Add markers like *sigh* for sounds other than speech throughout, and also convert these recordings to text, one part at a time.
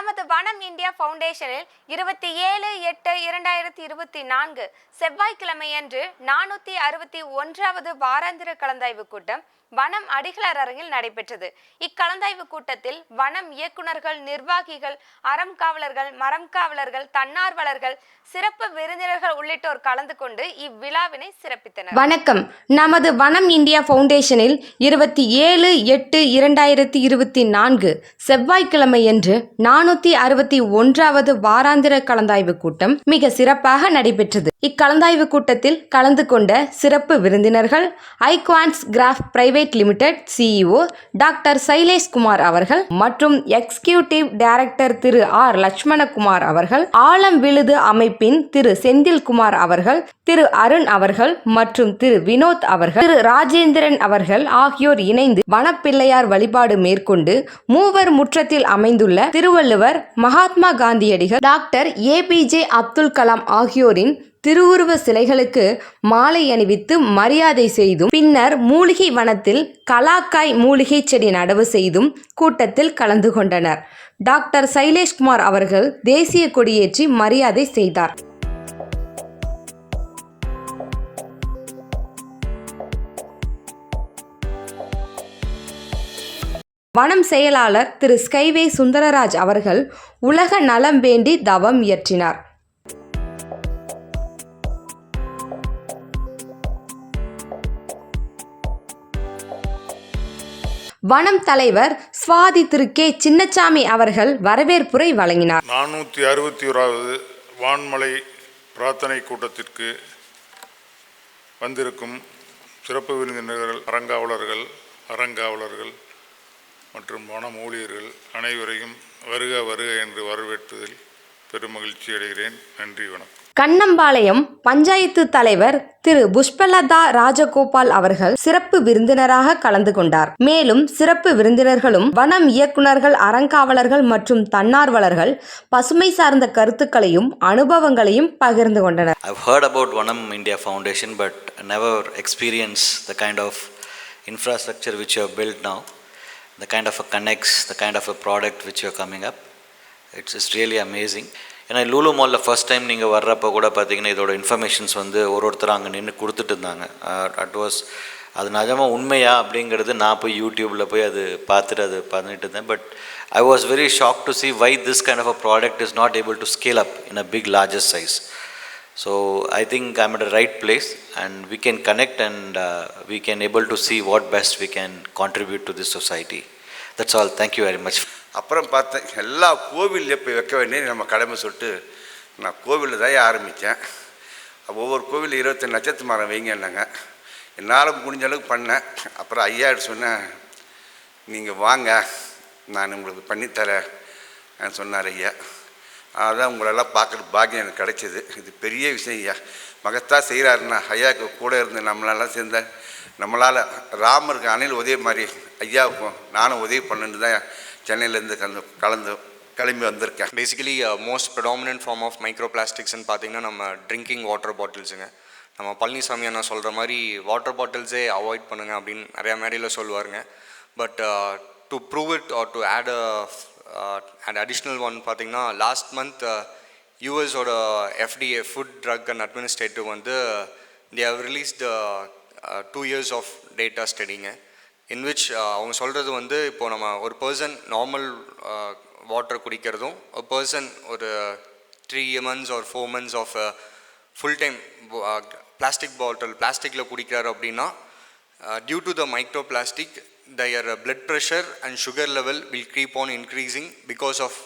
நமது வனம் இந்தியா ஃபவுண்டேஷனில் இருபத்தி ஏழு எட்டு இரண்டாயிரத்தி இருபத்தி நான்கு செவ்வாய்க்கிழமையன்று நானூற்றி அறுபத்தி ஒன்றாவது வாராந்திர கலந்தாய்வு கூட்டம் வனம் அடிகளார் அரங்கில் நடைபெற்றது. இக்கலந்தாய்வு கூட்டத்தில் வனம் இயக்குனர்கள் நிர்வாகிகள் அறம் காவலர்கள் மரம் காவலர்கள் தன்னார்வலர்கள் சிறப்பு விருந்தினர்கள் உள்ளிட்டோர் கலந்து கொண்டு இவ்விழாவினை சிறப்பித்தனர். வணக்கம். நமது வனம் இந்தியா பவுண்டேஷனில் இருபத்தி ஏழு எட்டு இரண்டாயிரத்தி இருபத்தி நான்கு செவ்வாய்க்கிழமையன்று நானூத்தி அறுபத்தி ஒன்றாவது வாராந்திர கலந்தாய்வு கூட்டம் மிக சிறப்பாக நடைபெற்றது. இக்கலந்தாய்வு கூட்டத்தில் கலந்து கொண்ட சிறப்பு விருந்தினர்கள் ஐக்வான்ஸ் graph private limited CEO doctor Shaileshkumar அவர்கள் மற்றும் எக்ஸிகியூட்டிவ் டைரக்டர் திரு ஆர் லட்சுமணகுமார் அவர்கள் ஆலம் விழுது அமைப்பின் திரு செந்தில்குமார் அவர்கள் திரு அருண் அவர்கள் மற்றும் திரு வினோத் அவர்கள் திரு ராஜேந்திரன் அவர்கள் ஆகியோர் இணைந்து வனப்பிள்ளையார் வழிபாடு மேற்கொண்டு மூவர் முற்றத்தில் அமைந்துள்ள திருவள்ளுவர் மகாத்மா காந்தியடிகள் doctor A P J Abdul Kalam ஆகியோரின் திருவுருவ சிலைகளுக்கு மாலை அணிவித்து மரியாதை செய்தும் பின்னர் மூலிகை வனத்தில் கலாக்காய் மூலிகை செடி நடவு செய்தும் கூட்டத்தில் கலந்து கொண்டனர். டாக்டர் சைலேஷ்குமார் அவர்கள் தேசிய கொடியேற்றி மரியாதை செய்தார். வனம் செயலாளர் திரு ஸ்கைவே சுந்தரராஜ் அவர்கள் உலக நலம் வேண்டி தவம் இயற்றினார். வனம் தலைவர் சுவாதி திரு கே அவர்கள் வரவேற்புரை வழங்கினார். நானூற்றி அறுபத்தி ஓராவது வான்மலை பிரார்த்தனை கூட்டத்திற்கு வந்திருக்கும் சிறப்பு விருந்தினர்கள் அறங்காவலர்கள் அறங்காவலர்கள் மற்றும் வனம் ஊழியர்கள் அனைவரையும் வருக வருக என்று வரவேற்பதில் பெருமகிழ்ச்சி அடைகிறேன். நன்றி வணக்கம். கண்ணம்பாளையம் பஞ்சாயத்து தலைவர் திரு புஷ்பலதா ராஜகோபால் அவர்கள் சிறப்பு விருந்தினராக கலந்து கொண்டார் மேலும் சிறப்பு விருந்தினர்களும் வனம் இயக்குனர்கள் அறங்காவலர்கள் மற்றும் தன்னார்வலர்கள் பசுமை சார்ந்த கருத்துக்களையும் அனுபவங்களையும் பகிர்ந்து கொண்டனர் I've heard about Vanam India Foundation, but never experienced the kind of infrastructure which you have built now, the kind of a connects, the kind of a product which you are coming up. It's, it's really amazing. ஏன்னா லூலு மாலில் first time நீங்கள் வர்றப்போ கூட பார்த்தீங்கன்னா இதோட informations வந்து ஒரு ஒருத்தர் அங்கே நின்று கொடுத்துட்டு இருந்தாங்க அட் வாஸ் அது நிஜமாக உண்மையா அப்படிங்கிறது நான் போய் யூடியூப்பில் போய் அது பார்த்துட்டு அது பண்ணிட்டு இருந்தேன் but I was very shock to see why this kind of a product is not able to scale up in a big largest size so I think I'm at a right place and we can connect and we can able to see what best we can contribute to this society that's all all. Thank you. அப்புறம் பார்த்தேன் எல்லா கோவில்லையும் போய் வைக்க வேண்டிய நம்ம கடமை சொல்லிட்டு நான் கோவிலில் தான் ஆரம்பித்தேன். ஒவ்வொரு கோவிலில் இருபத்தஞ்சு நட்சத்திர மரம் வைங்கன்னாங்க என்னால் முடிஞ்ச அளவுக்கு பண்ணேன். அப்புறம் ஐயா சொன்னேன் நீங்கள் வாங்க நான் உங்களுக்கு பண்ணித்தரேன் சொன்னார் ஐயா. அதான் உங்களெல்லாம் பார்க்குற பாக்கியம் எனக்கு கிடைச்சிது. இது பெரிய விஷயம் ஐயா. மகத்தா செய்கிறாருன்னா ஐயாவுக்கு கூட இருந்து நம்மளெல்லாம் சேர்ந்த நம்மளால் ராமருக்கு அணில் உதவி மாதிரி ஐயாவுக்கும் நானும் உதவி பண்ணுன்னு தான் சென்னையிலேருந்து கலந்து கலந்து கிளம்பி வந்திருக்கேன். Basically most predominant form of micro பிளாஸ்டிக்ஸ்னு பார்த்தீங்கன்னா நம்ம ட்ரிங்கிங் வாட்டர் பாட்டில்ஸுங்க நம்ம பழனிசாமி அண்ணா சொல்கிற மாதிரி வாட்டர் பாட்டில்ஸே அவாய்ட் பண்ணுங்க அப்படின்னு நிறையா மேடையில் சொல்லுவாருங்க. But to prove it or to add and additional one பார்த்தீங்கன்னா last month யூஎஸோட FDA food drug and administrative வந்து they have released two years of data studying in which அவங்க சொல்கிறது வந்து இப்போ நம்ம ஒரு பர்சன் நார்மல் வாட்டர் குடிக்கிறதும் ஒரு பர்சன் ஒரு three months or four months of full time plastic bottle பிளாஸ்டிக்கில் குடிக்கிறாரு அப்படின்னா due to the micro plastic their blood pressure and sugar level will creep on increasing because of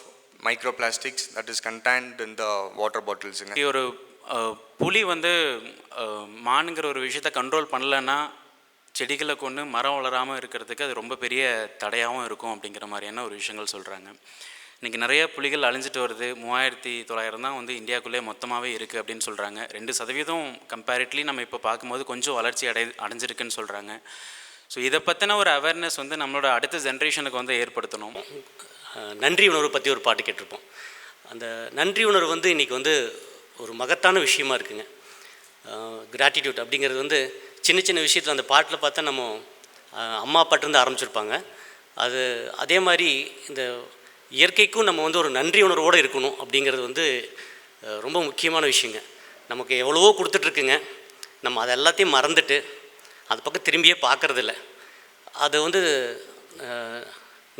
micro plastics that is content in the water பாட்டில்ஸுங்க ஒரு uh, புலி வந்து uh, மானுங்கிற ஒரு விஷயத்த control பண்ணலன்னா செடிகளை கொண்டு மரம் வளராமல் இருக்கிறதுக்கு அது ரொம்ப பெரிய தடையாகவும் இருக்கும் அப்படிங்கிற மாதிரியான ஒரு விஷயங்கள் சொல்கிறாங்க இன்றைக்கி நிறைய புலிகள் அழிஞ்சிட்டு வருது. மூவாயிரத்தி தொள்ளாயிரம் தான் வந்து இந்தியாவுக்குள்ளே மொத்தமாகவே இருக்குது அப்படின்னு சொல்கிறாங்க ரெண்டு சதவீதம் கம்பேரிட்லி நம்ம இப்போ பார்க்கும்போது கொஞ்சம் வளர்ச்சி அடை அடைஞ்சிருக்குன்னு சொல்கிறாங்க ஸோ இதை பற்றின ஒரு அவேர்னஸ் வந்து நம்மளோட அடுத்த ஜென்ரேஷனுக்கு வந்து ஏற்படுத்தணும். நன்றி உணர்வு பற்றி ஒரு பாட்டு கேட்டிருப்போம். அந்த நன்றி உணர்வு வந்து இன்றைக்கி வந்து ஒரு மகத்தான விஷயமா இருக்குங்க. கிராட்டிடியூட் அப்படிங்கிறது வந்து சின்ன சின்ன விஷயத்தில் அந்த பாட்டில் பார்த்தா நம்ம அம்மா பாட்டிருந்து ஆரம்பிச்சிருப்பாங்க. அது அதே மாதிரி இந்த இயற்கைக்கும் நம்ம வந்து ஒரு நன்றி உணர்வோடு இருக்கணும் அப்படிங்கிறது வந்து ரொம்ப முக்கியமான விஷயங்க. நமக்கு எவ்வளவோ கொடுத்துட்ருக்குங்க நம்ம அதை எல்லாத்தையும் மறந்துட்டு அது பக்கம் திரும்பியே பார்க்கறதில்ல. அது வந்து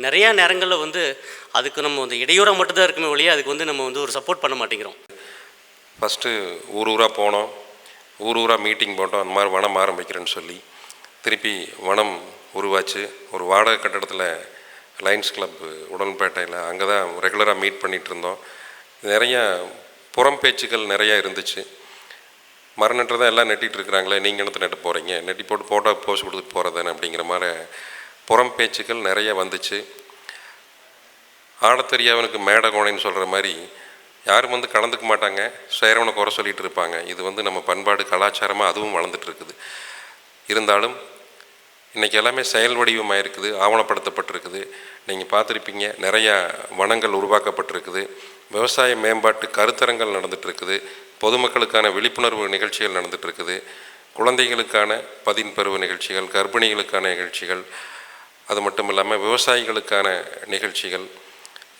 நிறையா நேரங்களில் வந்து அதுக்கு நம்ம வந்து இடையூறாக மட்டும்தான் இருக்குமே ஒழிய அதுக்கு வந்து நம்ம வந்து ஒரு சப்போர்ட் பண்ண மாட்டேங்கிறோம். ஃபஸ்ட்டு ஊர் ஊராக போனோம். ஊர் ஊராக மீட்டிங் போட்டோம். அந்த மாதிரி வனம் ஆரம்பிக்கிறேன்னு சொல்லி திருப்பி வனம் உருவாச்சு. ஒரு வாடகை கட்டடத்தில் லைன்ஸ் கிளப் உடன்பேட்டையில் அங்கே தான் ரெகுலராக மீட் பண்ணிகிட்டு இருந்தோம். நிறையா புறம் பேச்சுக்கள் நிறையா இருந்துச்சு. மரம் தான் எல்லாம் நெட்டிட்டு இருக்கிறாங்களே நீங்கள் என்னத்தை நட்டு போகிறீங்க நெட்டி போட்டு ஃபோட்டோ போஸ்ட் கொடுத்துட்டு போகிறதானே அப்படிங்கிற மாதிரி புறம் பேச்சுக்கள் நிறைய வந்துச்சு. ஆட தெரியாதவனுக்கு மேடகோணைன்னு சொல்கிற மாதிரி யாரும் வந்து கலந்துக்க மாட்டாங்க. சேரவனை குறை சொல்லிகிட்டு இருப்பாங்க. இது வந்து நம்ம பண்பாடு கலாச்சாரமாக அதுவும் வளர்ந்துட்டு இருக்குது. இருந்தாலும் இன்றைக்கி எல்லாமே செயல் வடிவமாக இருக்குது ஆவணப்படுத்தப்பட்டிருக்குது. நீங்கள் பார்த்துருப்பீங்க நிறையா வனங்கள் உருவாக்கப்பட்டிருக்குது. விவசாய மேம்பாட்டு கருத்தரங்கள் நடந்துகிட்ருக்குது இருக்குது பொதுமக்களுக்கான விழிப்புணர்வு நிகழ்ச்சிகள் நடந்துகிட்ருக்குது இருக்குது குழந்தைகளுக்கான பதின் பருவ நிகழ்ச்சிகள் கர்ப்பிணிகளுக்கான நிகழ்ச்சிகள் அது மட்டும் இல்லாமல் விவசாயிகளுக்கான நிகழ்ச்சிகள்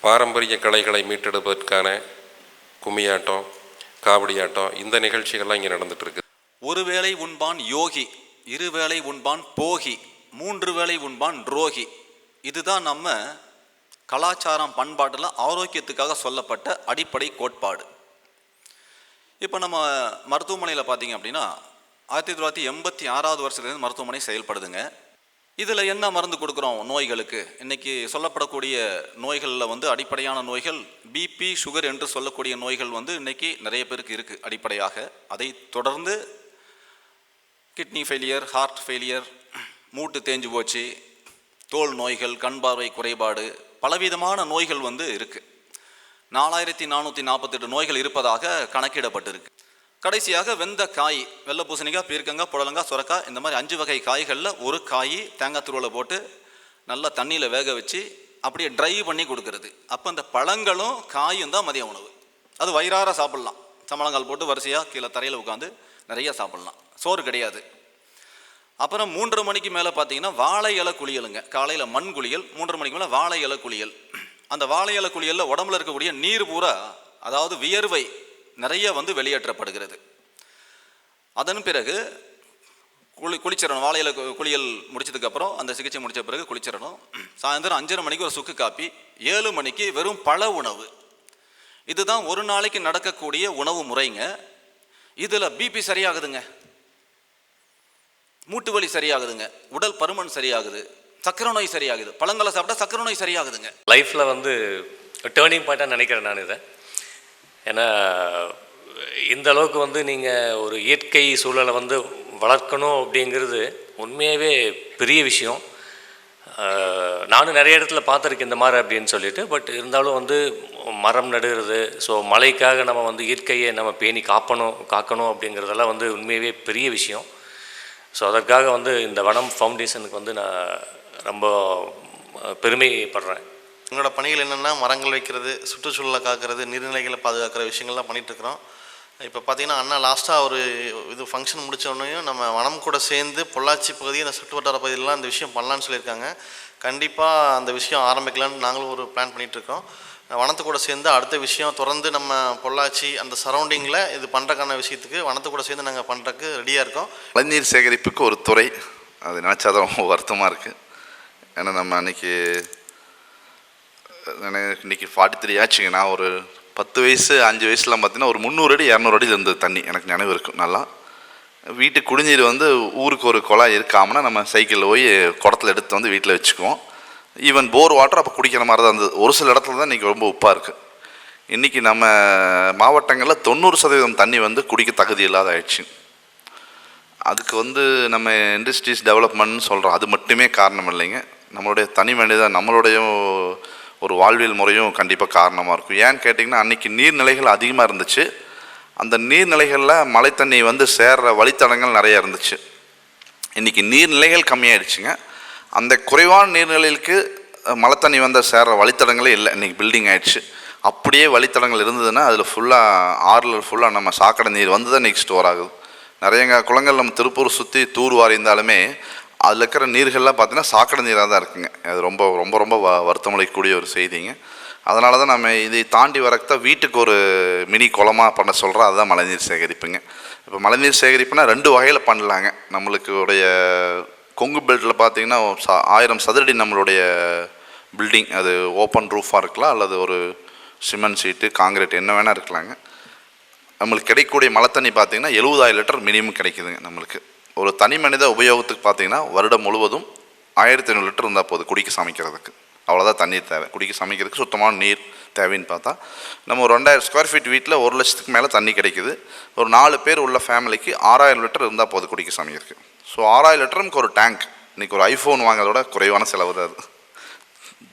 பாரம்பரிய கலைகளை மீட்டெடுப்பதற்கான கும்மியாட்டம் காவடியாட்டம் இந்த நிகழ்ச்சிகள்லாம் இங்கே நடந்துட்டு ஒருவேளை உண்பான் யோகி இருவேளை உண்பான் போகி மூன்று வேளை உண்பான் ரோகி. இதுதான் நம்ம கலாச்சாரம் பண்பாட்டில் ஆரோக்கியத்துக்காக சொல்லப்பட்ட அடிப்படை கோட்பாடு. இப்போ நம்ம மருத்துவமனையில் பார்த்தீங்க அப்படின்னா ஆயிரத்தி தொள்ளாயிரத்தி எண்பத்தி ஆறாவது வருஷத்துலேருந்து மருத்துவமனை செயல்படுதுங்க. இதில் என்ன மருந்து கொடுக்குறோம் நோய்களுக்கு? இன்றைக்கி சொல்லப்படக்கூடிய நோய்களில் வந்து அடிப்படையான நோய்கள் பிபி சுகர் என்று சொல்லக்கூடிய நோய்கள் வந்து இன்றைக்கி நிறைய பேருக்கு இருக்குது அடிப்படையாக. அதை தொடர்ந்து கிட்னி ஃபெயிலியர் ஹார்ட் ஃபெயிலியர் மூட்டு தேஞ்சு போச்சு தோல் நோய்கள் கண் பார்வை குறைபாடு பலவிதமான நோய்கள் வந்து இருக்குது நாலாயிரத்தி நானூற்றி நாற்பத்தெட்டு நோய்கள் இருப்பதாக கணக்கிடப்பட்டிருக்கு. கடைசியாக வெந்த காய் வெள்ளை பூசணிக்காய் பீர்க்கங்காய் புடலங்காய் சுரக்காய் இந்த மாதிரி அஞ்சு வகை காய்களில் ஒரு காய் தேங்காய் துருவலை போட்டு நல்லா தண்ணியில் வேக வச்சு அப்படியே ட்ரை பண்ணி கொடுக்கறது. அப்போ அந்த பழங்களும் காயும் தான் மதிய உணவு. அது வயிறார சாப்பிட்லாம். சம்பளங்கால் போட்டு வரிசையாக கீழே தரையில் உட்காந்து நிறைய சாப்பிட்லாம். சோறு கிடையாது. அப்புறம் மூன்றரை மணிக்கு மேலே பார்த்தீங்கன்னா வாழை இலை குளியலுங்க. காலையில் மண் குளியல் மூன்றரை மணிக்கு மேலே வாழை இலை குளியல். அந்த வாழை இலை குளியலில் உடம்புல இருக்கக்கூடிய நீர் பூரா அதாவது வியர்வை நிறைய வந்து வெளியேற்றப்படுகிறது. அதன் பிறகு குளி குளிச்சிடணும் வாழையில் கு- குளியல் முடிச்சதுக்கப்புறம் அந்த சிகிச்சை முடித்த பிறகு குளிச்சிடணும் சாயந்தரம் அஞ்சரை மணிக்கு ஒரு சுக்கு காப்பி ஏழு மணிக்கு வெறும் பழ உணவு. இதுதான் ஒரு நாளைக்கு நடக்கக்கூடிய உணவு முறைங்க. இதில் பிபி சரியாகுதுங்க. மூட்டு வலி சரியாகுதுங்க. உடல் பருமன் சரியாகுது. சக்கரை நோய் சரியாகுது. பழங்களை சாப்பிட்டா சக்கரை நோய் சரியாகுதுங்க. லைஃப்பில் வந்து டேர்னிங் பாயிண்ட்டாக நினைக்கிறேன் நான் இதை. ஏன்னா இந்த அளவுக்கு வந்து நீங்கள் ஒரு இயற்கை சூழலை வந்து வளர்க்கணும் அப்படிங்கிறது உண்மையாகவே பெரிய விஷயம். நானும் நிறைய இடத்துல பார்த்துருக்கேன் இந்த மாதிரி அப்படின்னு சொல்லிட்டு. பட் இருந்தாலும் வந்து மரம் நடுகிறது ஸோ மழைக்காக நம்ம வந்து இயற்கையை நம்ம பேணி காப்பணும் காக்கணும் அப்படிங்கிறதெல்லாம் வந்து உண்மையாகவே பெரிய விஷயம். ஸோ அதற்காக வந்து இந்த வனம் ஃபவுண்டேஷனுக்கு வந்து நான் ரொம்ப பெருமைப்படுறேன். எங்களோட பணிகள் என்னென்னா மரங்கள் வைக்கிறது சுற்றுச்சூழலை காக்கிறது நீர்நிலைகளை பாதுகாக்கிற விஷயங்கள்லாம் பண்ணிகிட்ருக்குறோம் இப்போ பார்த்தீங்கன்னா அண்ணா லாஸ்ட்டாக ஒரு இது ஃபங்க்ஷன் முடிச்ச நம்ம வனம் கூட சேர்ந்து பொள்ளாச்சி பகுதி அந்த சுற்றுவட்டார பகுதியிலலாம் அந்த விஷயம் பண்ணலான்னு சொல்லியிருக்காங்க. கண்டிப்பாக அந்த விஷயம் ஆரம்பிக்கலான்னு நாங்களும் ஒரு பிளான் பண்ணிகிட்ருக்கோம் இருக்கோம் வனத்து கூட சேர்ந்து அடுத்த விஷயம் தொடர்ந்து நம்ம பொள்ளாச்சி அந்த சரௌண்டிங்கில் இது பண்ணுறக்கான விஷயத்துக்கு வனத்து கூட சேர்ந்து நாங்கள் பண்ணுறதுக்கு ரெடியாக இருக்கோம். மழைநீர் சேகரிப்புக்கு ஒரு துறை. அது நினச்சாதான் *laughs* வருத்தமாக இருக்குது ஏன்னா நம்ம அன்றைக்கி எனக்கு இன்னைக்கு ஃபார்ட்டி த்ரீ ஆச்சுங்க. நான் ஒரு பத்து வயசு அஞ்சு வயசுலாம் பார்த்தீங்கன்னா ஒரு முந்நூறு அடி இரநூறு அடியில் இருந்தது தண்ணி. எனக்கு நினைவு இருக்கும் நல்லா. வீட்டு குடிநீர் வந்து ஊருக்கு ஒரு குழாய் இருக்காமனா நம்ம சைக்கிளில் போய் குடத்தில் எடுத்து வந்து வீட்டில் வச்சுக்குவோம். ஈவன் போர் வாட்டர் அப்போ குடிக்கிற மாதிரி தான் இருந்தது. ஒரு சில இடத்துல தான் இன்றைக்கி ரொம்ப உப்பாக இருக்குது இன்றைக்கி நம்ம மாவட்டங்களில் தொண்ணூறு சதவீதம் தண்ணி வந்து குடிக்க தகுதி இல்லாத ஆயிடுச்சு. அதுக்கு வந்து நம்ம இண்டஸ்ட்ரீஸ் டெவலப்மெண்ட்னு சொல்கிறோம் அது மட்டுமே காரணம் இல்லைங்க. நம்மளுடைய தனி மனிதன் நம்மளுடைய ஒரு வாழ்வியல் முறையும் கண்டிப்பாக காரணமாக இருக்கும். ஏன்னு கேட்டிங்கன்னா அன்றைக்கி நீர்நிலைகள் அதிகமாக இருந்துச்சு. அந்த நீர்நிலைகளில் மழை தண்ணி வந்து சேர்ற வழித்தடங்கள் நிறையா இருந்துச்சு. இன்றைக்கி நீர்நிலைகள் கம்மியாயிடுச்சுங்க. அந்த குறைவான நீர்நிலைகளுக்கு மழை தண்ணி வந்த சேர்ற வழித்தடங்களே இல்லை. இன்றைக்கி பில்டிங் ஆயிடுச்சு. அப்படியே வழித்தடங்கள் இருந்ததுன்னா அதில் ஃபுல்லாக ஆறில் ஃபுல்லாக நம்ம சாக்கடை நீர் வந்து தான் இன்றைக்கி ஸ்டோர் ஆகுது. நிறையங்க குளங்கள் நம்ம திருப்பூர் சுற்றி தூர் வாரி இருந்தாலுமே அதில் இருக்கிற நீர்கள்லாம் பார்த்தீங்கன்னா சாக்கடை நீராக தான் இருக்குங்க. அது ரொம்ப ரொம்ப ரொம்ப வ வருத்தமளிக்கக்கூடிய ஒரு செய்திங்க. அதனால தான் நம்ம இதை தாண்டி வரத்தான் வீட்டுக்கு ஒரு மினி குளமாக பண்ண சொல்கிறோம் அதுதான் மழைநீர் சேகரிப்புங்க. இப்போ மழைநீர் சேகரிப்புனா ரெண்டு வகையில் பண்ணலாங்க. நம்மளுக்கு உடைய கொங்கு பெல்ட்டில் பார்த்தீங்கன்னா ஆயிரம் சதுரடி நம்மளுடைய பில்டிங் அது ஓப்பன் ரூஃபாக இருக்கலாம் அல்லது ஒரு சிமெண்ட் சீட்டு காங்கிரீட் என்ன வேணால் இருக்கலாங்க. நம்மளுக்கு கிடைக்கக்கூடிய மழை தண்ணி பார்த்தீங்கன்னா எழுபதாயிரம் லிட்டர் மினிமம் கிடைக்குதுங்க நம்மளுக்கு. ஒரு தனி மனித உபயோகத்துக்கு பார்த்தீங்கன்னா வருடம் முழுவதும் ஆயிரத்தி ஐநூறு லிட்டர் இருந்தால் போதும் குடிக்க சமைக்கிறதுக்கு. அவ்வளோதான் தண்ணீர் தேவை. குடிக்க சமைக்கிறதுக்கு சுத்தமான நீர் தேவைன்னு பார்த்தா நம்ம ஒரு ரெண்டாயிரம் ஸ்கொயர் ஃபீட் வீட்டில் ஒரு லட்சத்துக்கு மேலே தண்ணி கிடைக்குது. ஒரு நாலு பேர் உள்ள ஃபேமிலிக்கு ஆறாயிரம் லிட்டர் இருந்தால் போதும் குடிக்க சமைக்கிறதுக்கு. ஸோ ஆறாயிரம் லிட்டருக்கு ஒரு டேங்க் இன்றைக்கி ஒரு ஐஃபோன் வாங்குறதோட குறைவான செலவு தான் அது.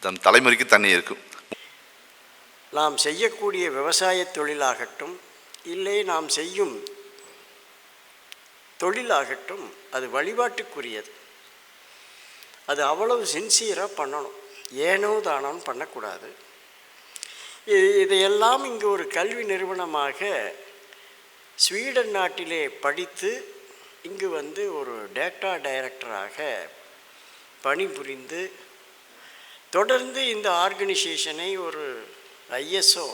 தன் தலைமுறைக்கு தண்ணி இருக்கும். நாம் செய்யக்கூடிய விவசாய தொழிலாகட்டும் இல்லை நாம் செய்யும் தொழிலாகட்டும் அது வழிபாட்டுக்குரியது. அது அவ்வளவு சின்சியராக பண்ணணும். ஏனோ தானோன்னு பண்ணக்கூடாது. இது இதையெல்லாம் இங்கே ஒரு கல்வி நிறுவனமாக ஸ்வீடன் நாட்டிலே படித்து இங்கு வந்து ஒரு டேட்டா டைரக்டராக பணிபுரிந்து தொடர்ந்து இந்த ஆர்கனைசேஷனை ஒரு ஐஎஸ்ஓ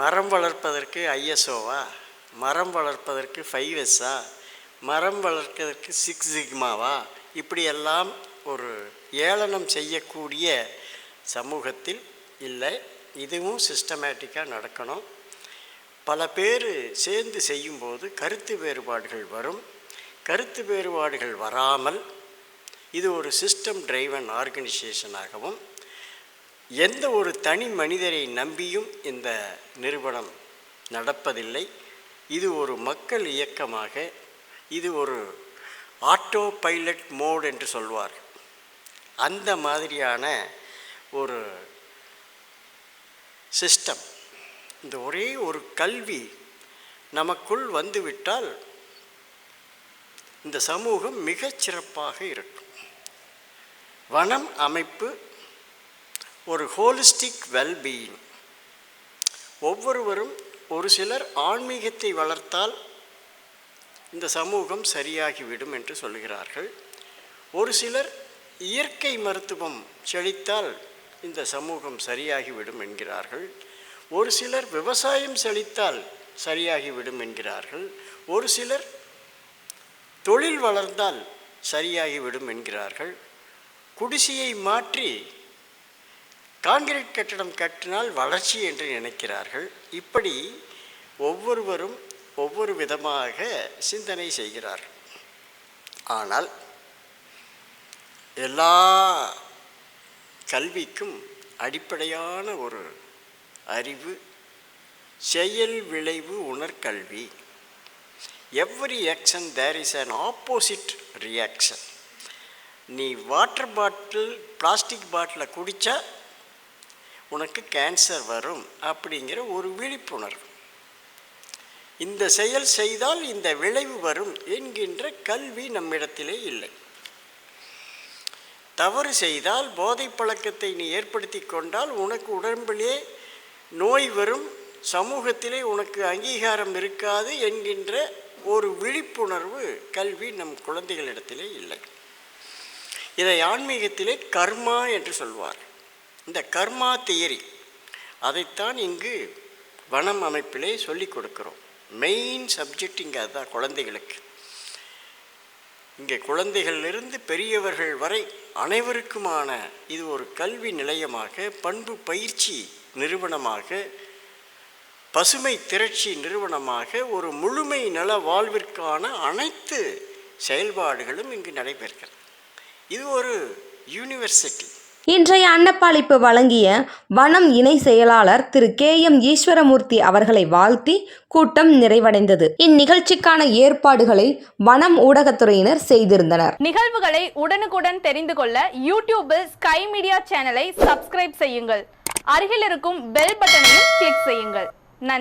மரம் வளர்ப்பதற்கு ஐஎஸ்ஓவா மரம் வளர்ப்பதற்கு ஃபைவ் எஸ்ஸா மரம் வளர்ப்பதற்கு சிக்ஸ் சிக்மாவா இப்படியெல்லாம் ஒரு ஏளனம் செய்யக்கூடிய சமூகத்தில் இல்லை. இதுவும் சிஸ்டமேட்டிக்காக நடக்கணும். பல பேர் சேர்ந்து செய்யும்போது கருத்து வேறுபாடுகள் வரும். கருத்து வேறுபாடுகள் வராமல் இது ஒரு சிஸ்டம் டிரைவன் ஆர்கனைசேஷனாகவும் எந்த ஒரு தனி மனிதரை நம்பியும் இந்த நிறுவனம் நடப்பதில்லை. இது ஒரு மக்கள் இயக்கமாக இது ஒரு ஆட்டோ பைலட் மோட் என்று சொல்வார். அந்த மாதிரியான ஒரு சிஸ்டம் இந்த ஒரே ஒரு கல்வி நமக்குள் வந்துவிட்டால் இந்த சமூகம் மிகச்சிறப்பாக இருக்கும். வனம் அமைப்பு ஒரு ஹோலிஸ்டிக் வெல்பீயிங் ஒவ்வொருவரும் ஒரு சிலர் ஆன்மீகத்தை வளர்த்தால் இந்த சமூகம் சரியாகிவிடும் என்று சொல்கிறார்கள் ஒரு சிலர் இயற்கை மருத்துவம் செழித்தால் இந்த சமூகம் சரியாகிவிடும் என்கிறார்கள். ஒரு சிலர் விவசாயம் செழித்தால் சரியாகிவிடும் என்கிறார்கள். ஒரு சிலர் தொழில் வளர்ந்தால் சரியாகிவிடும் என்கிறார்கள். குடிசையை மாற்றி கான்கிரீட் கட்டடம் கட்டினால் வளர்ச்சி என்று நினைக்கிறார்கள். இப்படி ஒவ்வொருவரும் ஒவ்வொரு விதமாக சிந்தனை செய்கிறார்கள் ஆனால் எல்லா கல்விக்கும் அடிப்படையான ஒரு அறிவு செயல் விளைவு உணர்கல்வி. Every action there is an opposite reaction நீ வாட்டர் பாட்டில் பிளாஸ்டிக் பாட்டிலை குடித்தா உனக்கு கேன்சர் வரும் அப்படிங்கிற ஒரு விழிப்புணர்வு. இந்த செயல் செய்தால் இந்த விளைவு வரும் என்கின்ற கல்வி நம்மிடத்திலே இல்லை. தவறு செய்தால் போதை பழக்கத்தை நீ ஏற்படுத்தி கொண்டால் உனக்கு உடம்பிலே நோய் வரும் சமூகத்திலே உனக்கு அங்கீகாரம் இருக்காது என்கின்ற ஒரு விழிப்புணர்வு கல்வி நம் குழந்தைகளிடத்திலே இல்லை. இதை ஆன்மீகத்திலே கர்மா என்று சொல்வார் இந்த கர்மா தியரி அதைத்தான் இங்கு வனம் அமைப்பிலே சொல்லி கொடுக்குறோம். மெயின் சப்ஜெக்ட் இங்கே அதுதான் குழந்தைகளுக்கு. இங்கே குழந்தைகளிலிருந்து பெரியவர்கள் வரை அனைவருக்குமான இது ஒரு கல்வி நிலையமாக பண்பு பயிற்சி நிறுவனமாக பசுமை திரட்சி நிறுவனமாக ஒரு முழுமை நல வாழ்விற்கான அனைத்து செயல்பாடுகளும் இங்கு நடைபெறுகிறது. இது ஒரு யூனிவர்சிட்டி இன்றைய அன்னப்பாளிப்பு வழங்கிய வனம் இணை செயலாளர் திரு கே எம் ஈஸ்வரமூர்த்தி அவர்களை வாழ்த்தி கூட்டம் நிறைவடைந்தது. இந்நிகழ்ச்சிக்கான ஏற்பாடுகளை வனம் ஊடகத்துறையினர் செய்திருந்தனர். நிகழ்வுகளை உடனுக்குடன் தெரிந்து கொள்ள யூடியூபில் ஸ்கை மீடியா சேனலை சப்ஸ்கிரைப் செய்யுங்கள். அருகில் இருக்கும் பெல் பட்டனையும் கிளிக் செய்யுங்கள். நன்றி.